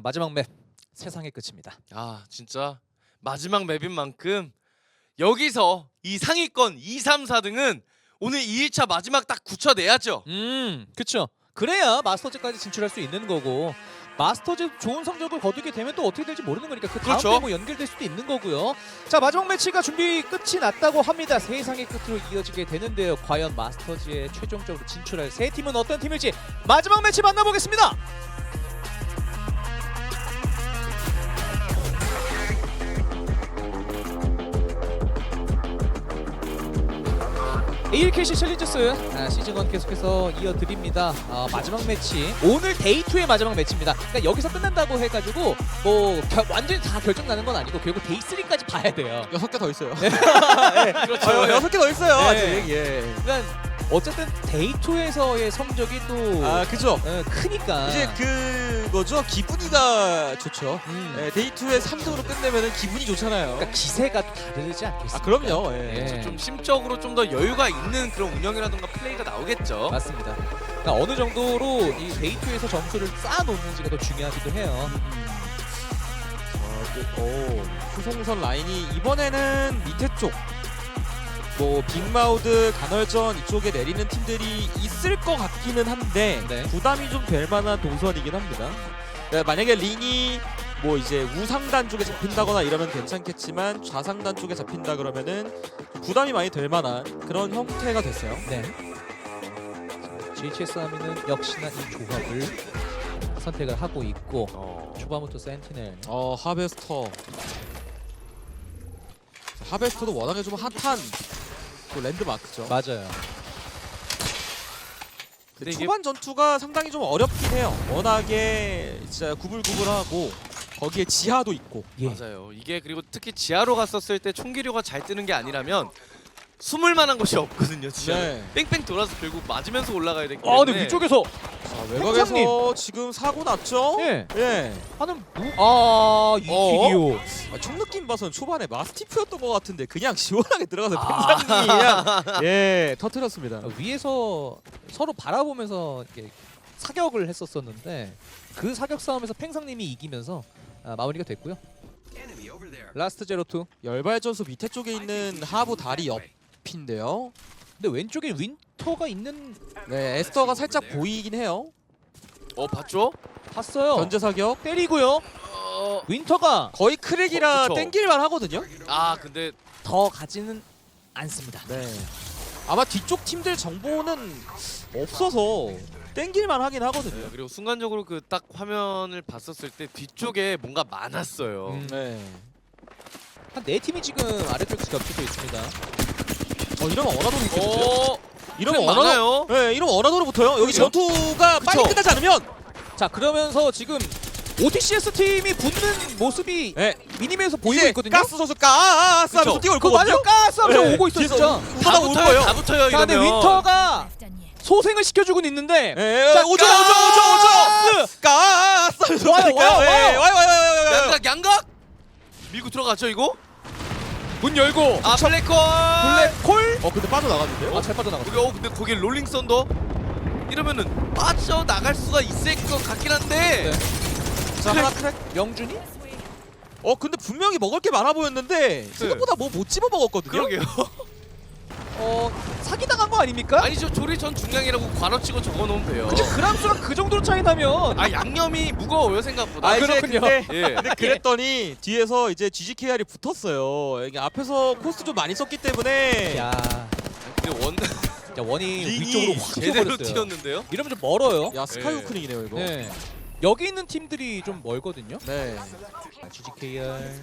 자 마지막 맵 세상의 끝입니다. 아 진짜 마지막 맵인 만큼 여기서 이 상위권 2, 3, 4등은 오늘 2일차 마지막 딱 굳혀내야죠. 음, 그쵸. 그래야 마스터즈까지 진출할 수 있는 거고 마스터즈 좋은 성적을 거두게 되면 또 어떻게 될지 모르는 거니까 그 다음 그렇죠. 에뭐 연결될 수도 있는 거고요. 자 마지막 매치가 준비 끝이 났다고 합니다. 세상의 끝으로 이어지게 되는데요. 과연 마스터즈에 최종적으로 진출할 세 팀은 어떤 팀일지 마지막 매치 만나보겠습니다. ALKC 챌린저스 아, 시즌 1 계속해서 이어드립니다. 아, 마지막 매치 오늘 데이 2의 마지막 매치입니다. 그러니까 여기서 끝난다고 해가지고 뭐 겨- 완전히 다 결정 나는 건 아니고 결국 데이 3까지 봐야 돼요. 여섯 개 더 있어요. 그렇죠. 어, 여섯 개 더 있어요. 네. 아직. 예. 그러니까 어쨌든 데이 2에서의 성적이 또 아 그죠. 어, 크니까 이제 그거죠. 기분이가 좋죠. 음. 예, 데이투에 3등으로 끝내면은 기분이 좋잖아요. 그러니까 기세가 또 다르지 않겠습니까? 아 그럼요. 예. 예. 좀 심적으로 좀 더 여유가 있는 그런 운영이라든가 플레이가 나오겠죠. 맞습니다. 그러니까 어느 정도로 이 데이 2에서 점수를 쌓아놓는지가 더 중요하기도 해요. 어, 그, 오, 후송선 라인이 이번에는 밑에 쪽. 뭐 빅마우드 간헐전 이쪽에 내리는 팀들이 있을 것 같기는 한데 네. 부담이 좀 될 만한 동선이긴 합니다. 네, 만약에 링이 뭐 이제 우상단 쪽에 잡힌다거나 이러면 괜찮겠지만 좌상단 쪽에 잡힌다 그러면은 부담이 많이 될 만한 그런 형태가 됐어요. 네. GHS 하면은 역시나 이 조합을 선택을 하고 있고 어, 초반부터 센티넬 어 하베스터 하베스터도 워낙에 좀 핫한 또 랜드마크죠. 맞아요. 근데 이게 초반 전투가 상당히 좀 어렵긴 해요. 워낙에 진짜 구불구불하고 거기에 지하도 있고. 예. 맞아요. 이게 그리고 특히 지하로 갔었을 때 총기류가 잘 뜨는 게 아니라면 숨을 만한 곳이 없거든요. 지하. 네. 뺑뺑 돌아서 결국 맞으면서 올라가야 되기 아 때문에. 근데 위쪽에서 자, 외곽에서 지금 사고 났죠? 예 예. 하는 무... 아 이키리오 아, 총 느낌 봐선 초반에 마스티프였던 것 같은데 그냥 시원하게 들어가서 아. 팽상이 그냥 예 터트렸습니다. 아, 위에서 서로 바라보면서 이렇게 사격을 했었었는데 그 사격 싸움에서 팽상님이 이기면서 아, 마무리가 됐고요. 라스트 제로 투. 열발전소 밑에 쪽에 있는 하부 다리 옆인데요. 근데 왼쪽에 윈터가 있는 네 에스터가 살짝 보이긴 해요. 어 봤죠? 봤어요. 견제 사격 때리고요. 어, 윈터가 거의 크랙이라 어, 그쵸. 땡길만 하거든요. 아 근데 더 가지는 않습니다. 네. 아마 뒤쪽 팀들 정보는 없어서 땡길만 하긴 하거든요. 그리고 순간적으로 그 딱 화면을 봤었을 때 뒤쪽에 뭔가 많았어요. 음. 네. 한 네 팀이 지금 아래쪽에서 겹치고 있습니다. 어 이러면 어나도로 붙겠는데요? 어, 이러면 많아요. 네, 이러면 어나도로 붙어요. 여기 그죠? 전투가 빨리 그쵸. 끝나지 않으면 자 그러면서 지금 OTCS 팀이 붙는 모습이 네. 미니맵에서 보이고 이제 있거든요. 가스 선수 가스 하면서 그쵸. 뛰어올 그거 거거든요. 맞아요. 가스 하면서 네, 오고 있어 뒤에서 진짜. 다올 붙어요. 거예요. 다 붙어요 자 근데 이러면. 윈터가 소생을 시켜주고 있는데 예, 자, 오죠 오죠! 오죠 오죠. 가스 와요? 와요, 예, 와요. 와요 와요 와요 와요. 양각 양각 밀고 들어갔죠 이거? 문 열고 아 블랙홀. 블랙콜 어 근데 빠져나갔는데요? 아 잘 빠져나갔어. 거기 어 근데 거기 롤링 썬더 이러면은 빠져 나갈 수가 있을 것 같긴 한데. 네. 자 하나 크랙. 명준이? 어 근데 분명히 먹을 게 많아 보였는데 생각보다 뭐 못 집어 먹었거든요. 그러게요. 아닙니까? 아니죠 조리 전 중량이라고 괄호치고 적어놓으면 돼요. 근데 그람수가 그 정도로 차이 나면 아 양념이 무거워요 생각보다. 아, 이제 그렇군요. 근데, 예. 근데 그랬더니 뒤에서 이제 GGKR이 붙었어요. 이게 앞에서 코스트 좀 많이 썼기 때문에 야, 근데 원 진짜 원이 링이 위쪽으로 확 제대로 튀어버렸어요. 튀었는데요. 이러면 좀 멀어요. 야 스카이 오크닝이네요 이거. 네. 여기 있는 팀들이 좀 멀거든요. 네. GGKR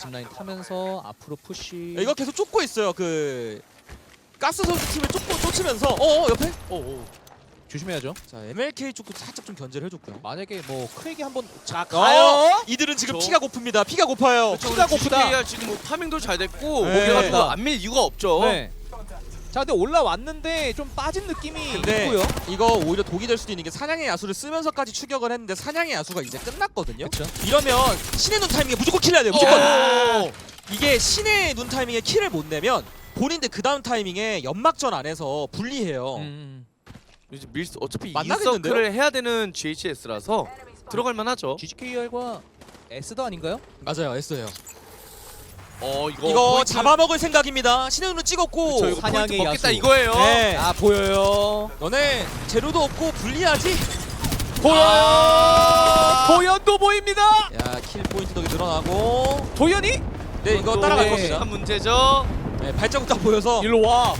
짚라인 타면서 앞으로 푸시. 야, 이거 계속 쫓고 있어요. 그 가스 선수 팀을 쫓고 쫓으면서 어, 어 옆에 오, 오. 조심해야죠. 자 MLK 쪽도 살짝 좀 견제를 해줬고요. 만약에 뭐 크랙이 한번 자 어, 가요. 이들은 지금 그쵸. 피가 고픕니다. 피가 고파요. 피가 고프다. GKR 지금 뭐 파밍도 잘 됐고 네. 그래가지고 안밀 이유가 없죠. 네. 자 근데 올라왔는데 좀 빠진 느낌이 근데 있고요. 이거 오히려 독이 될 수도 있는 게 사냥의 야수를 쓰면서까지 추격을 했는데 사냥의 야수가 이제 끝났거든요. 그렇죠. 이러면 신의 눈 타이밍에 무조건 킬해야 돼요. 무조건. 오! 이게 신의 눈 타이밍에 킬을 못 내면 본인들 그 다음 타이밍에 연막전 안에서 불리해요. 음. 이제 밀 수, 어차피 만나겠는데요? 인서클을 해야 되는 GHS라서 들어갈 만하죠. GGKR과 S도 아닌가요? 맞아요, S예요. 어 이거 이거 포인트- 잡아먹을 생각입니다. 신현우는 찍었고. 저 이거 사냥의 포인트 먹겠다 야수. 이거예요. 네. 아 보여요. 너네 재료도 없고 불리하지? 보여요. 아. 도연도 보입니다. 야, 킬 포인트도 또일어나고 도연이 네, 이거 또 따라갈 네. 겁니다. 한 문제죠. 네, 발자국 딱 보여서 일로 와.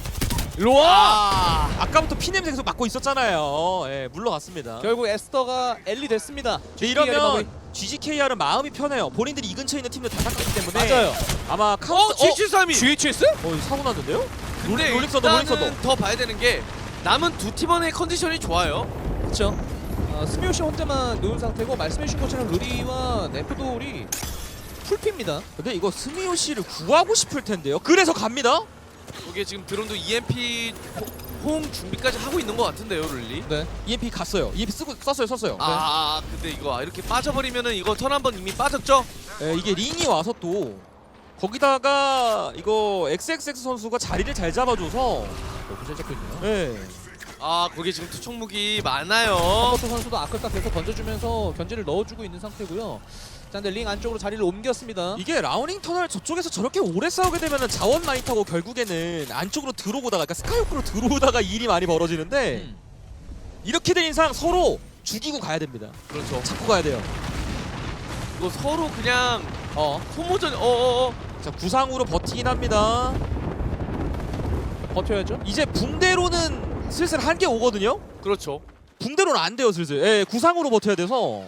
일로 와. 아 아까부터 피 냄새 계속 맡고 있었잖아요. 예, 물러갔습니다. 결국 에스더가 엘리 됐습니다. 근데 이러면 GGKR은 마음이 편해요. 본인들이 이 근처에 있는 팀들 다 닦았기 때문에 맞아요. 아마 어 카운트 G73이. GHS? 어, 사고 났는데요? 근데 롤- 롤릭서도, 일단은. 더 봐야 되는 게 남은 두 팀원의 컨디션이 좋아요. 그렇죠. 어, 스미오 씨 혼자만 누운 상태고 말씀해주신 것처럼 루리와 네프돌이 풀피입니다. 근데 이거 스미오 씨를 구하고 싶을 텐데요. 그래서 갑니다. 이게 지금 드론도 EMP 호- 호응 준비까지 하고 있는 것 같은데요, 룰리. 네. EMP 갔어요. EMP 쓰고 썼어요, 썼어요. 아, 근데 이거 이렇게 빠져버리면은 이거 턴 한 번 이미 빠졌죠? 예, 이게 링이 와서 또 거기다가 이거 XXX 선수가 자리를 잘 잡아줘서 어, 부재 잡고 있네요. 예. 아, 거기 지금 투척 무기 많아요. 버터 선수도 아까 계속 던져주면서 견제를 넣어주고 있는 상태고요. 자, 근데 링 안쪽으로 자리를 옮겼습니다. 이게 라우닝 터널 저쪽에서 저렇게 오래 싸우게 되면 자원 많이 타고 결국에는 안쪽으로 들어오다가 그러니까 스카이오크로 들어오다가 일이 많이 벌어지는데 음. 이렇게 된 이상 서로 죽이고 가야 됩니다. 그렇죠. 잡고 가야 돼요. 이거 서로 그냥 어, 소모전, 어어어. 자 구상으로 버티긴 합니다. 버텨야죠. 이제 붕대로는 슬슬 한계 오거든요. 그렇죠. 붕대로는 안 돼요 슬슬. 예, 구상으로 버텨야 돼서.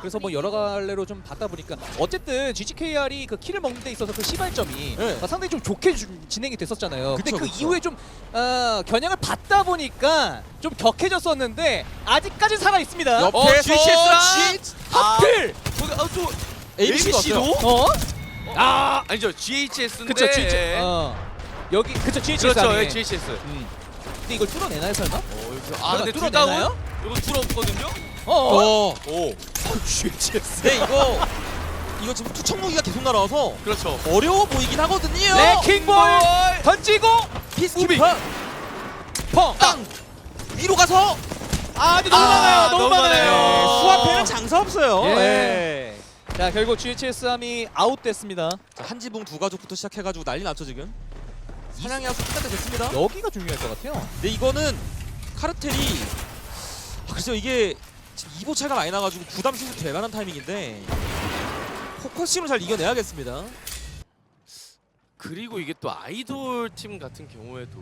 그래서 뭐 여러 갈래로 좀 받다 보니까 어쨌든 GGKR이 그 키를 먹는 데 있어서 그 시발점이 네. 어, 상당히 좀 좋게 주- 진행이 됐었잖아요. 근데 그쵸, 그 그쵸. 이후에 좀 어, 겨냥을 받다 보니까 좀 격해졌었는데 아직까지 살아 있습니다. 옆에서 어, GCS 치- 하필 아, 저 ABC도 ABC도? 어? 아, 아니죠. GHS인데. 그쵸 GH 어. 여기 그쵸 GHS 그렇죠. 안에. 예, GHS. 음. 근데 이걸 뚫어내나요 설마? 어, 여기서- 아, 근데 둘 뚫어내나요? 다운? 이거 둘 없거든요? 어. 어. 어. 오. GHS. 근데 이거 이거 지금 투척 무기가 계속 날아와서 그렇죠. 어려워 보이긴 하거든요. 레킹볼 던지고 피스키퍼 펑. 땅 위로 가서 아, 근데 너무 아, 많아요. 너무, 너무 많아요. 많아요. 수압에는 장사 없어요. 예. 예. 자, 결국 GHS 함이 아웃됐습니다. 자, 한 지붕 두 가족부터 시작해가지고 난리 났죠 지금. 사냥이 하수 끝까지 됐습니다. 여기가 중요할 것 같아요. 근데 이거는 카르텔이 아, 글쎄요 이게 지금 2보 차가 많이 나가지고 부담 될 만한 타이밍인데 포커싱을 잘 이겨내야겠습니다. 그리고 이게 또 아이돌 팀 같은 경우에도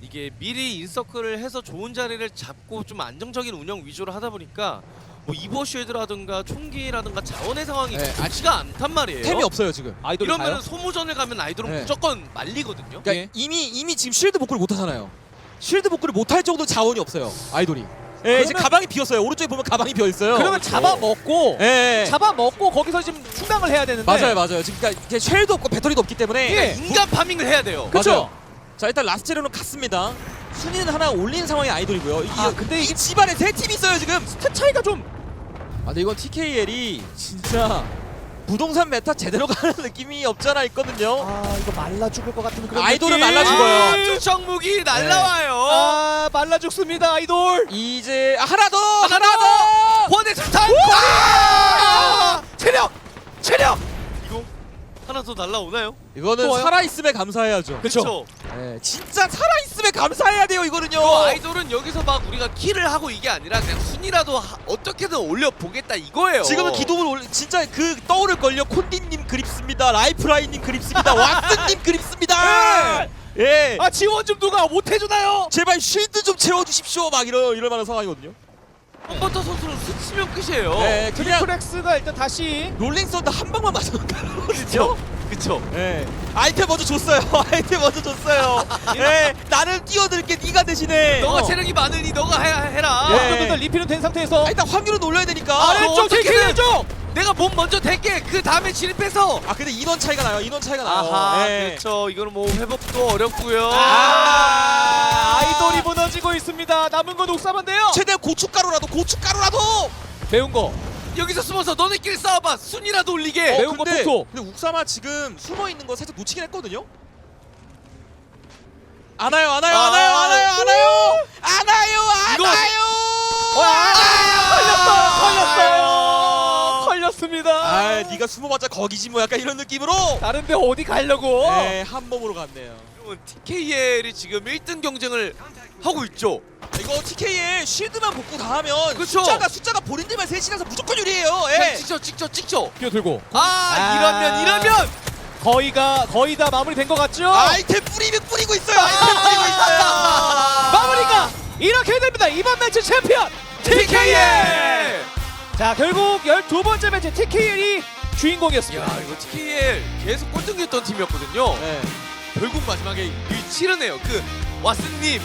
이게 미리 인서클을 해서 좋은 자리를 잡고 좀 안정적인 운영 위주로 하다 보니까 뭐 이버 쉴드라든가 총기라든가 자원의 상황이 네, 좋지가 않단 말이에요. 템이 없어요 지금. 아이돌이 이러면 가요? 소모전을 가면 아이돌은 네. 무조건 말리거든요. 그러니까 예. 이미 이미 지금 쉴드 복구를 못 하잖아요. 쉴드 복구를 못 할 정도 자원이 없어요. 아이돌이. 예, 이제 그러면- 가방이 비었어요. 오른쪽에 보면 가방이 비어 있어요. 그러면 잡아먹고 예. 예. 잡아먹고 거기서 지금 충당을 해야 되는데 맞아요, 맞아요. 지금 그러니까 이게 쉘도 없고 배터리도 없기 때문에 예. 인간 파밍을 해야 돼요. 그쵸? 맞아요. 자 일단 라스체로는 갔습니다. 순위는 하나 올린 상황의 아이돌이고요. 이, 아, 근데 이 집안에 세 팀이 있어요 지금. 스탯 차이가 좀 아 근데 이건 TKL이 진짜 부동산 메타 제대로 가는 느낌이 없잖아 있거든요. 아, 이거 말라 죽을 것 같은 그런 아이돌은 느낌. 말라 죽어요. 아, 투척무기 날라와요. 아, 말라 죽습니다. 아이돌. 이제 아, 하나 더 하나 하나 더. 원의 스탄. 아! 체력! 체력! 이거 하나 더 날라오나요? 이거는 또 와요? 살아 있음에 감사해야죠. 그쵸. 네, 진짜 살아 있음에 감사해야 돼요 이거는요. 또 아이돌은 여기서 막 우리가 키를 하고 이게 아니라 그냥 순위라도 하- 어떻게든 올려 보겠다 이거예요. 지금은 기둥을 올리 진짜 그 떠오를 걸요. 콘디님 그립습니다. 라이프라인님 그립습니다. 왓슨님 그립습니다. 예. 아, 지원 좀 누가 못 해주나요? 제발 쉴드 좀 채워주십시오. 막 이런 이럴 만한 상황이거든요. 컴버터 선수는 스치면 끝이에요. 네, 그냥 트리플엑스가 일단 다시 롤링 썬더 한 방만 맞으면 가거든요. 그쵸? 그쵸? 예. 아이템 먼저 줬어요. 아이템 먼저 줬어요. 예. 나는 뛰어들게 네가 대신에. 너가 어. 체력이 많으니 너가 해, 해라. 예. 어떤 분들 리필은 된 상태에서 아, 일단 확률은 올려야 되니까. 아래쪽 어떻게든- 제키해줘! 내가 몸 먼저 댈게. 그 다음에 진입해서. 아 근데 인원 차이가 나요. 인원 차이가 나요. 아하, 예. 그렇죠. 이거는 뭐 회복도 어렵고요. 아, 아이돌이 무너지고 있습니다. 남은 건 옥사반데요. 최대 고춧가루라도 고춧가루라도. 배운 거. 여기서 숨어서 너네끼리 싸워봐. 순위라도 올리게. 어, 매운 거 근데, 톡톡. 근데 욱사마 지금 숨어 있는 거 살짝 놓치긴 했거든요. 안아요, 안아요, 아, 안아요, 안아요, 안아요, 안아요, 이거- 안아요. 어, 알아! 없습니다. 아, 네가 숨어봤자 거기지 뭐 약간 이런 느낌으로 다른데 어디 가려고? 네, 한 몸으로 갔네요. 여러분 TKL이 지금 1등 경쟁을 하고 있죠. 이거 TK에 쉴드만 복구 다 하면 그쵸. 숫자가 숫자가 본인들만 셋이라서 무조건 유리해요. 예. 찍죠 찍죠 찍죠. 뛰어들고 아, 아. 이러면 이러면 거의가 거의 다 마무리된 것 같죠? 아이템 뿌리면 뿌리고 있어요. 아이템 뿌리고 있어요. 마무리가 이렇게 됩니다. 이번 매치 챔피언 TKL. 자 결국 12번째 매치 TKL이 주인공이었습니다. 야 이거 TKL 계속 꼴등했던 팀이었거든요. 네. 결국 마지막에 이 치르네요. 그 왓슨님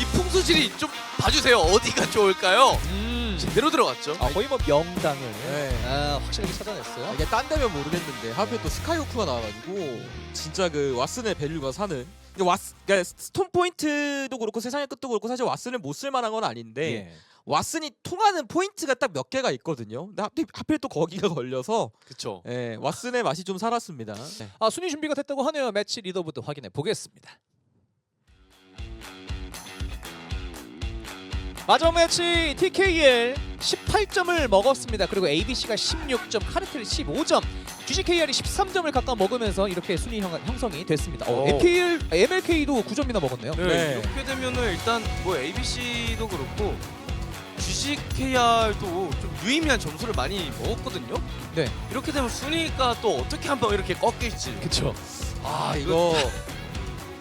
이 풍수질이 좀 봐주세요. 어디가 좋을까요? 음. 제대로 들어갔죠. 아, 거의 뭐 명당을 네. 아, 확실하게 찾아냈어요. 이게 딴 데면 모르겠는데 하필 또 스카이호크가 나와가지고 진짜 그 왓슨의 밸류가 사는 왓 그러니까 스톤 포인트도 그렇고 세상의 끝도 그렇고 사실 왓슨을 못 쓸 만한 건 아닌데 예. 왓슨이 통하는 포인트가 딱 몇 개가 있거든요. 근데 하필, 하필 또 거기가 걸려서 그쵸. 예, 왓슨의 맛이 좀 살았습니다. 네. 아, 순위 준비가 됐다고 하네요. 매치 리더부터 확인해 보겠습니다. 마지막 매치 TKL 18점을 먹었습니다. 그리고 ABC가 16점, 카르텔 15점, GCKR이 13점을 각각 먹으면서 이렇게 순위 형, 형성이 됐습니다. 어, 오. MKL, MLK도 9점이나 먹었네요. 네, 네. 이렇게 되면은 일단 뭐 ABC도 그렇고 GCKR도 좀 유의미한 점수를 많이 먹었거든요. 네. 이렇게 되면 순위가 또 어떻게 한번 이렇게 꺾일지. 그렇죠. 아 이거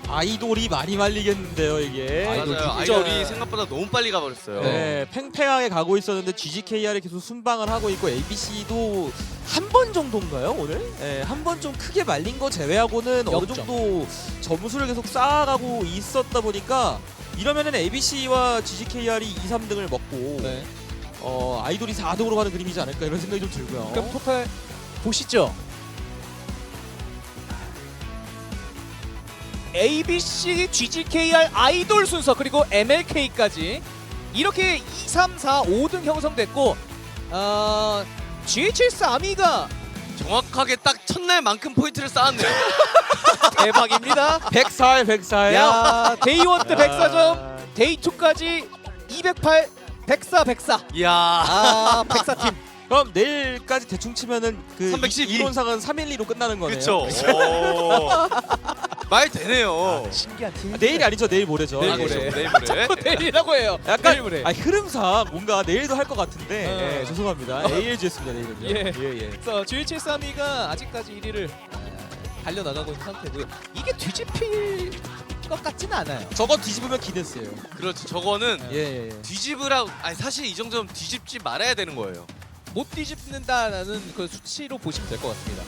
아이돌이 많이 말리겠는데요 이게. 아이돌 맞아요. 아이돌이 생각보다 너무 빨리 가버렸어요. 네, 팽팽하게 가고 있었는데 GGKR이 계속 순방을 하고 있고 ABC도 한 번 정도인가요 오늘? 네, 한 번 좀 크게 말린 거 제외하고는 어느. 정도 점수를 계속 쌓아가고 있었다 보니까 이러면은 ABC와 GGKR이 2, 3등을 먹고 네. 어, 아이돌이 4등으로 가는 그림이지 않을까 이런 생각이 좀 들고요. 그럼 토탈 보시죠. ABC, GGKR 아이돌 순서 그리고 MLK까지 이렇게 2, 3, 4, 5등 형성됐고 어, GHS 아미가 정확하게 딱 첫날만큼 포인트를 쌓았네요. 대박입니다. 104에 104예요. 야 데이 1때 104점, 데이 2까지 208, 104, 104. 이야. 아 104팀. 그럼 내일까지 대충 치면은 그 312. 이론상은 312로 끝나는 거네요. 그쵸. 오. 말 되네요. 신기한 팀. 아, 내일이 아니죠. 내일 모레죠. 내일 아, 모레. 그렇죠. 내일 모레. 내일이라고 해요. 약간 내일 모레. 아, 흐름상 뭔가 내일도 할 것 같은데 어. 예, 죄송합니다. ALG였습니다 내일은요. 예. 예, 예. 그래서 아미가 아직까지 1위를 달려 나가고 있는 상태고요. 이게 뒤집힐 것 같지는 않아요. 저거 뒤집으면 기네스예요. 그렇죠. 저거는 예, 예, 예. 뒤집으라고 아니 사실 이 정도면 뒤집지 말아야 되는 거예요. 못 뒤집는다라는 그 수치로 보시면 될 것 같습니다.